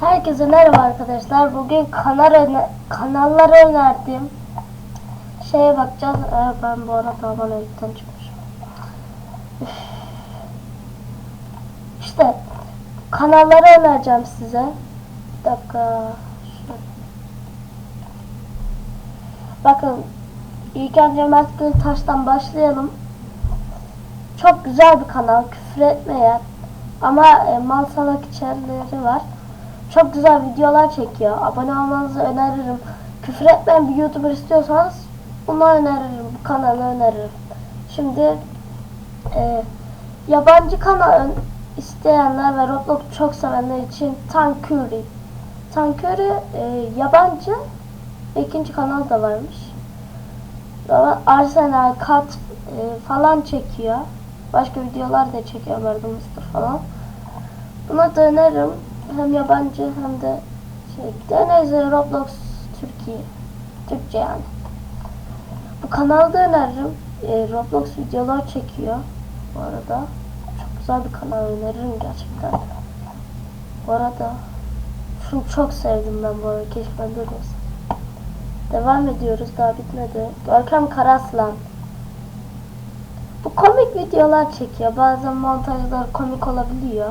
Herkese merhaba arkadaşlar. Bugün kanal kanallara önerdiğim şeye bakacağız. Ee, ben bu arada abonelikten çıkmışım. Üf. İşte kanalları önereceğim size. Bir dakika. Bakın ilk önce Mert Taş'tan başlayalım. Çok güzel bir kanal. Küfür etmeyen ama e, mal salak içerileri var. Çok güzel videolar çekiyor. Abone olmanızı öneririm. Küfür etmeyen bir YouTuber istiyorsanız bunu öneririm. Bu kanalı öneririm. Şimdi e, yabancı kanal isteyenler ve Roblox çok sevenler için Tankuri. Tankuri e, yabancı ikinci kanal da varmış. Arsenal, Kat e, falan çekiyor. Başka videolar da çekiyor Mr. falan. Buna da öneririm. Hem yabancı hem de şey. Denizli Roblox Türkiye. Türkçe yani. Bu kanalda öneririm. E, Roblox videolar çekiyor. Bu arada. Çok güzel bir kanal öneririm gerçekten. Bu arada şunu çok sevdim ben bu arada. Keşke ben. Devam ediyoruz. Daha bitmedi. Görkem Karaslan. Bu komik videolar çekiyor. Bazen montajlar komik olabiliyor.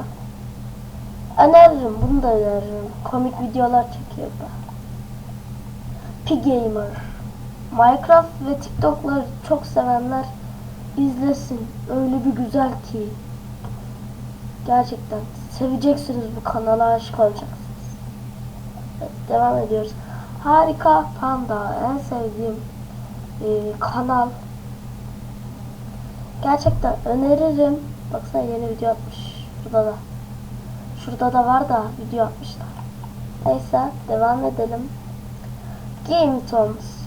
Öneririm. Bunu da öneririm. Komik videolar çekiyor da. P-Gamer. Minecraft ve TikTok'ları çok sevenler izlesin. Öyle bir güzel ki. Gerçekten. Seveceksiniz bu kanala aşık olacaksınız. Evet, devam ediyoruz. Harika Panda. En sevdiğim e, kanal. Gerçekten öneririm. Baksana yeni video atmış. Burada da. Şurada da var da video atmışlar. Neyse devam edelim. Game Toms.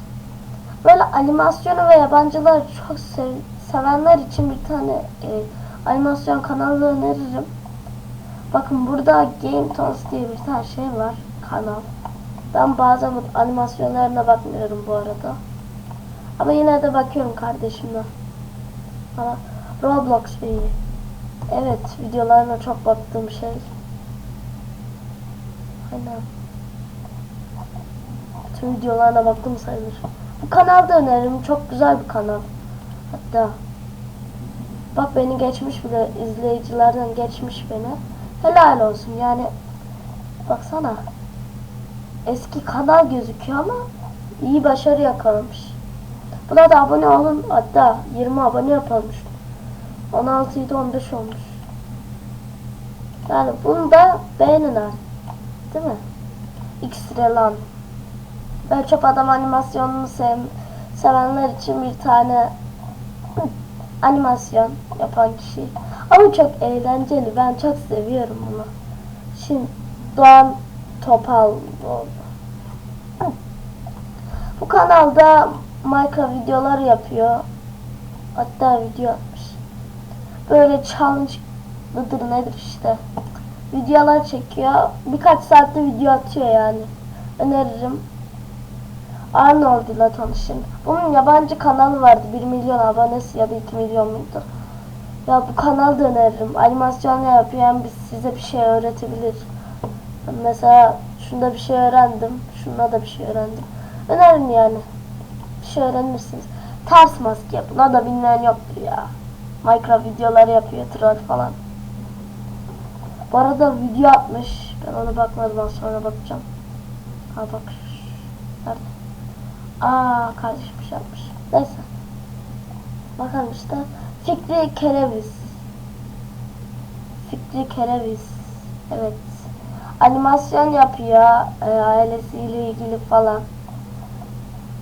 Böyle animasyonu ve yabancıları çok sev sevenler için bir tane e, animasyon kanalı öneririm. Bakın burada Game Toms diye bir tane şey var. Kanal. Ben bazen animasyonlarına bakmıyorum bu arada. Ama yine de bakıyorum kardeşimle. Roblox Bey'i. Evet videolarına çok baktığım şey. Aynen. Tüm videolarına baktım sayılır. Bu kanalda öneririm. Çok güzel bir kanal. Hatta bak beni geçmiş bile izleyicilerden geçmiş beni. Helal olsun yani. Baksana. Eski kanal gözüküyor ama iyi başarı yakalamış. Buna da abone olun. Hatta 20 abone yapalım. 16 idi 15 olmuş. Yani bunu da beğenin artık. Değil mi? X-Relan. Ben çöp adam animasyonunu sev sevenler için bir tane animasyon yapan kişi. Ama çok eğlenceli. Ben çok seviyorum bunu. Şimdi Doğan Topal oldu. Bu kanalda Minecraft videoları yapıyor. Hatta video atmış. Böyle challenge'lıdır nedir işte. Videolar çekiyor. Birkaç saatte video atıyor yani. Öneririm. Arnold ile tanışın. Bunun yabancı kanalı vardı. 1 milyon abonesi ya da 2 milyon muydu? Ya bu kanalı da öneririm. Animasyon yapıyor hem biz size bir şey öğretebilir. Mesela şunda bir şey öğrendim. Şunda da bir şey öğrendim. Öneririm yani. Bir şey öğrenirsiniz. Ters maske. Buna da bilmeyen yoktur ya. Minecraft videoları yapıyor. Troll falan. Bu arada video atmış. Ben ona bakmadım. Sonra bakacağım. Ha bak. Nerede? Aa kardeşim bir şey yapmış. Neyse. Bakalım işte. Fikri Kereviz. Fikri Kereviz. Evet. Animasyon yapıyor. E, ailesiyle ilgili falan.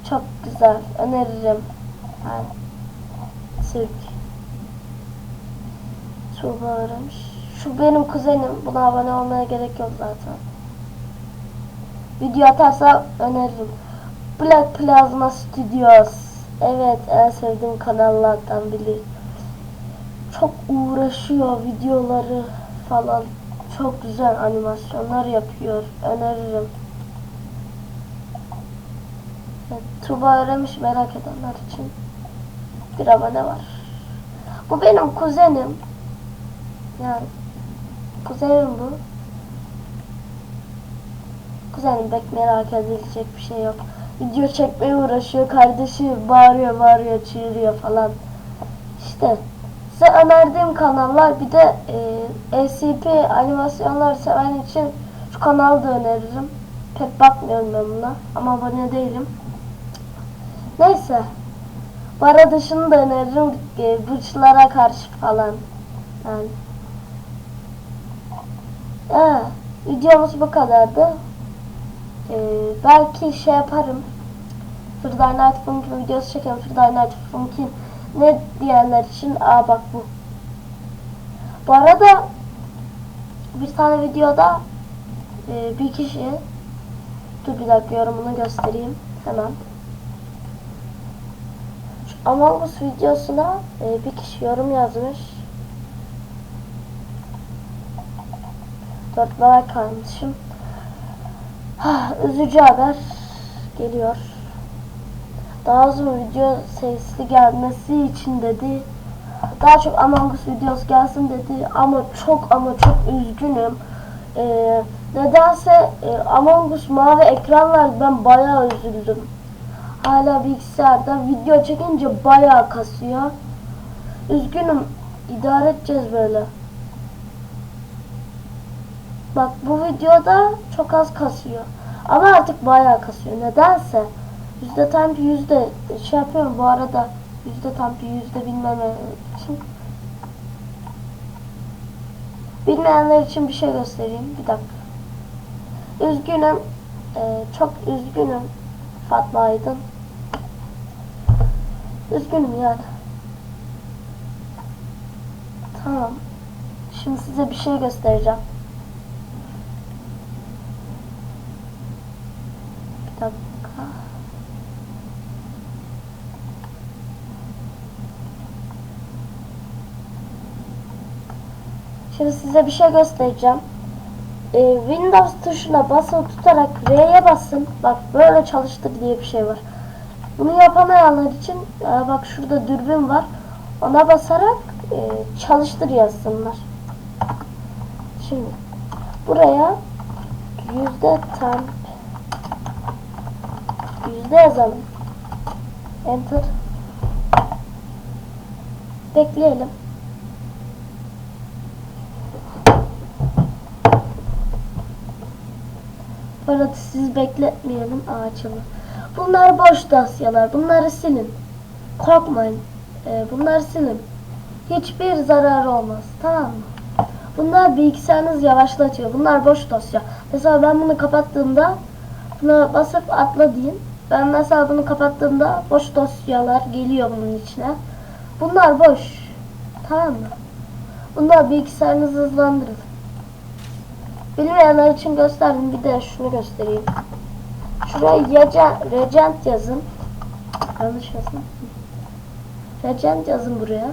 Çok güzel. Öneririm. Yani. Türk. Tuğba öğrenmiş. Şu benim kuzenim. Buna abone olmaya gerek yok zaten. Video atarsa öneririm. Black Plasma Studios. Evet en sevdiğim kanallardan biri. Çok uğraşıyor videoları falan. Çok güzel animasyonlar yapıyor. Öneririm. Tuba öğrenmiş merak edenler için. Bir abone var. Bu benim kuzenim. Yani kuzenim bu. kuzenim pek merak edilecek bir şey yok. Video çekmeye uğraşıyor. Kardeşi bağırıyor bağırıyor çığırıyor falan. İşte size önerdiğim kanallar bir de e, ACP animasyonlar seven için şu kanalı da öneririm. Pek bakmıyorum ben buna ama abone değilim. Neyse. Bu arada şunu da öneririm. E, karşı falan. Yani. Ee, videomuz bu kadardı. Ee, belki şey yaparım. Friday Night Funkin videosu çekerim. Friday Night Funkin ne diyenler için aa bak bu. Bu arada bir tane videoda e, bir kişi dur bir dakika yorumunu göstereyim hemen. Şu Among Us videosuna e, bir kişi yorum yazmış. Dört like kalmışım. Ah, üzücü haber geliyor. Daha uzun video sesli gelmesi için dedi. Daha çok Among Us videosu gelsin dedi ama çok ama çok üzgünüm. Ee, nedense e, Among Us mavi ekran var ben bayağı üzüldüm. Hala bilgisayarda video çekince bayağı kasıyor. Üzgünüm idare edeceğiz böyle. Bak bu videoda çok az kasıyor. Ama artık bayağı kasıyor. Nedense. Yüzde tam bir yüzde şey yapıyorum bu arada. Yüzde tam bir yüzde bilmeme için. Bilmeyenler için bir şey göstereyim. Bir dakika. Üzgünüm. Ee, çok üzgünüm. Fatma Aydın. Üzgünüm yani. Tamam. Şimdi size bir şey göstereceğim. Bir dakika. Şimdi size bir şey göstereceğim. Ee, Windows tuşuna basılı tutarak R'ye basın. Bak böyle çalıştır diye bir şey var. Bunu yapamayanlar için e, bak şurada dürbün var. Ona basarak e, çalıştır yazsınlar. Şimdi buraya yüzde temp yüzde yazalım. Enter. Bekleyelim. Arada siz bekletmeyelim ağaçımı. Bunlar boş dosyalar. Bunları silin. Korkmayın. Ee, bunları silin. Hiçbir zararı olmaz. Tamam mı? Bunlar bilgisayarınız yavaşlatıyor. Bunlar boş dosya. Mesela ben bunu kapattığımda buna basıp atla deyin. Ben mesela bunu kapattığımda boş dosyalar geliyor bunun içine. Bunlar boş. Tamam mı? Bunlar bilgisayarınızı hızlandırır. Bilmeyenler için gösterdim. Bir de şunu göstereyim. Şuraya Regent, Regent yazın. Yanlış yazın. Regent yazın buraya.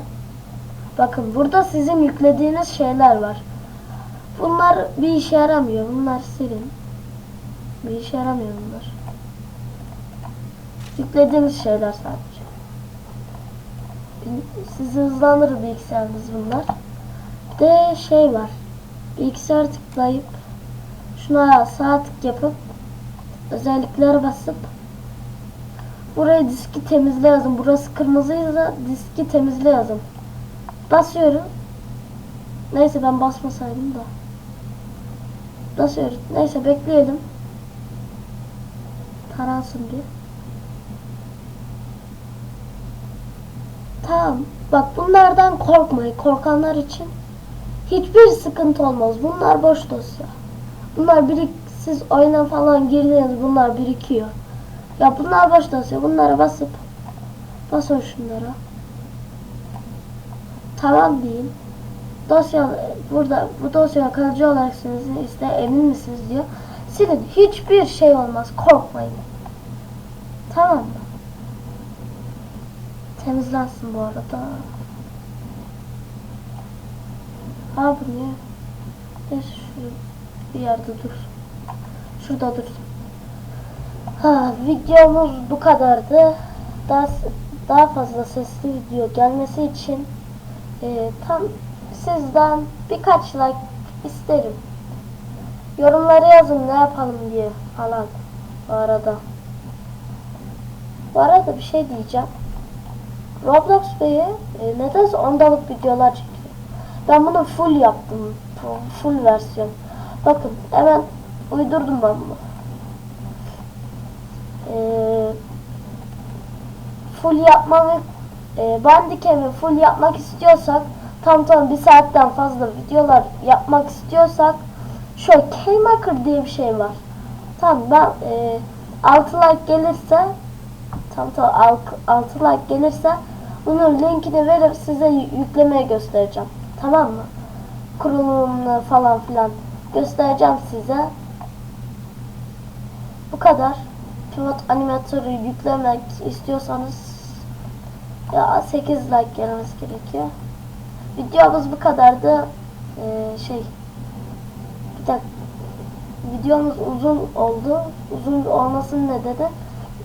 Bakın burada sizin yüklediğiniz şeyler var. Bunlar bir işe yaramıyor. Bunlar silin. Bir işe yaramıyor bunlar. Yüklediğiniz şeyler sadece. Sizi hızlandırır bilgisayarınız bunlar. Bir de şey var. Bilgisayar tıklayıp şuna sağ tık yapıp özelliklere basıp buraya diski temizle yazın. Burası kırmızıysa diski temizle yazın. Basıyorum. Neyse ben basmasaydım da. Basıyorum. Neyse bekleyelim. Taransın bir. Tamam. Bak bunlardan korkmayın. Korkanlar için hiçbir sıkıntı olmaz. Bunlar boş dosya. Bunlar birik siz oyuna falan girdiğiniz bunlar birikiyor. Ya bunlar boş dosya. Bunlara basıp basın şunlara. Tamam deyin. Dosya burada bu dosya kalıcı olarak sizin iste emin misiniz diyor. Silin. Hiçbir şey olmaz. Korkmayın. Tamam mı? Temizlensin bu arada. Ha bu niye? Neyse şu bir yerde dursun. Şurada dursun. Ha videomuz bu kadardı. Daha daha fazla sesli video gelmesi için e, tam sizden birkaç like isterim. Yorumlara yazın ne yapalım diye falan bu arada. Bu arada bir şey diyeceğim. Roblox Bey'i e, nedense ondalık videolar çekiyor. Ben bunu full yaptım. fu- Full versiyon. Bakın hemen uydurdum ben bunu. Ee, full yapmamı e, Bandicam'i full yapmak istiyorsak tam tam bir saatten fazla videolar yapmak istiyorsak şu Kmaker diye bir şey var. Tamam ben e, 6 like gelirse tam tam 6 like gelirse bunun linkini verip size yü- yüklemeye göstereceğim. Tamam mı? Kurulumunu falan filan göstereceğim size. Bu kadar. Pivot animatörü yüklemek istiyorsanız ya 8 like gelmesi gerekiyor. Videomuz bu kadardı. Ee, şey bir dakika videomuz uzun oldu. Uzun olmasının nedeni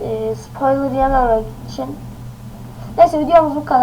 e, spoiler yememek için. Neyse videomuz bu kadar.